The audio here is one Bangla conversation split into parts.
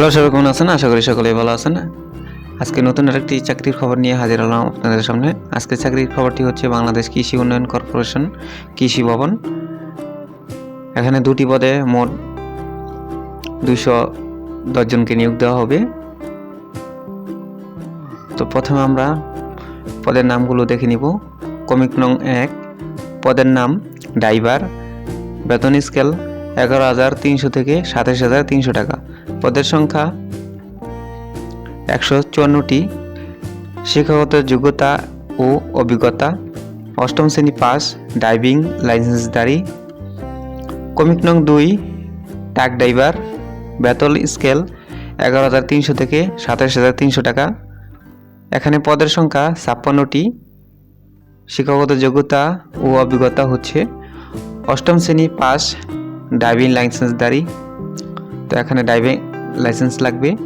হ্যালো সবাই কেমন আছেন? আশা করি সকলেই ভালো আছেন। আজকে নতুন আরেকটি চাকরির খবর নিয়ে হাজির হলাম আপনাদের সামনে। আজকে চাকরির খবরটি হচ্ছে বাংলাদেশ কৃষি উন্নয়ন কর্পোরেশন কৃষি ভবন। এখানে দুটি পদে মোট দুইশো দশজনকে নিয়োগ দেওয়া হবে। তো প্রথমে আমরা পদের নামগুলো দেখে নিব। কমিক নং এক, পদের নাম ড্রাইভার বেতন স্কেল এগারো হাজার তিনশো থেকে সাতাশ হাজার তিনশো টাকা। পদের সংখ্যা একশো চুয়ান্নটি। শিক্ষাগত যোগ্যতা ও অভিজ্ঞতা। অষ্টম শ্রেণি পাস, ড্রাইভিং লাইসেন্সধারী। কমিক নং দুই, ট্রাক ড্রাইভার। বেতল স্কেল এগারো হাজার তিনশো থেকে সাতাশ হাজার তিনশো টাকা। এখানে পদের সংখ্যা ছাপ্পান্নটি। শিক্ষাগত যোগ্যতা ও অভিজ্ঞতা হচ্ছে অষ্টম শ্রেণি পাস ড্রাইভিং লাইসেন্স লাইসেন্সধারী তো এখানে ড্রাইভিং লাইসেন্স লাগবে।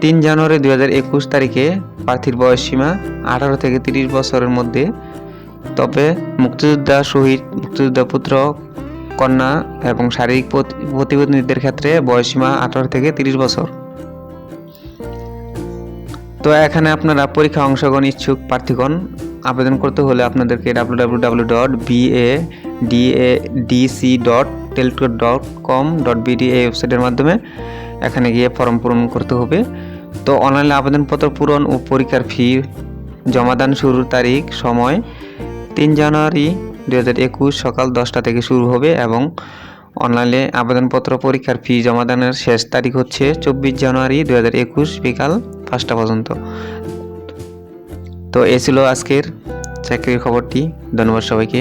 তিন জানুয়ারি দু একুশ তারিখে প্রার্থীর বয়স সীমা আঠারো থেকে তিরিশ বছরের মধ্যে। তবে মুক্তিযোদ্ধা, শহীদ, মুক্তিযোদ্ধা পুত্র, কন্যা এবং শারীরিক প্রতি- প্রতিবন্ধীদের ক্ষেত্রে বয়সসীমা আঠারো থেকে তিরিশ বছর। তো এখানে আপনারা পরীক্ষা অংশগ্রহণ ইচ্ছুক প্রার্থীগণ, আবেদন করতে হলে আপনাদেরকে W W W dot B A D A D C dot teletalk dot com dot B D এই ওয়েবসাইটের মাধ্যমে এখানে গিয়ে ফর্ম পূরণ করতে হবে। তো অনলাইনে আবেদনপত্র পূরণ ও পরীক্ষার ফি জমাদান শুরুর তারিখ, সময় তিন জানুয়ারি দু হাজার একুশ সকাল দশটা থেকে শুরু হবে এবং অনলাইনে আবেদনপত্র পরীক্ষার ফি জমাদানের শেষ তারিখ হচ্ছে চব্বিশ জানুয়ারি দু হাজার একুশ বিকাল পাঁচটা পর্যন্ত। তো এ ছিল আজকের চাকরির খবরটি। ধন্যবাদ সবাইকে।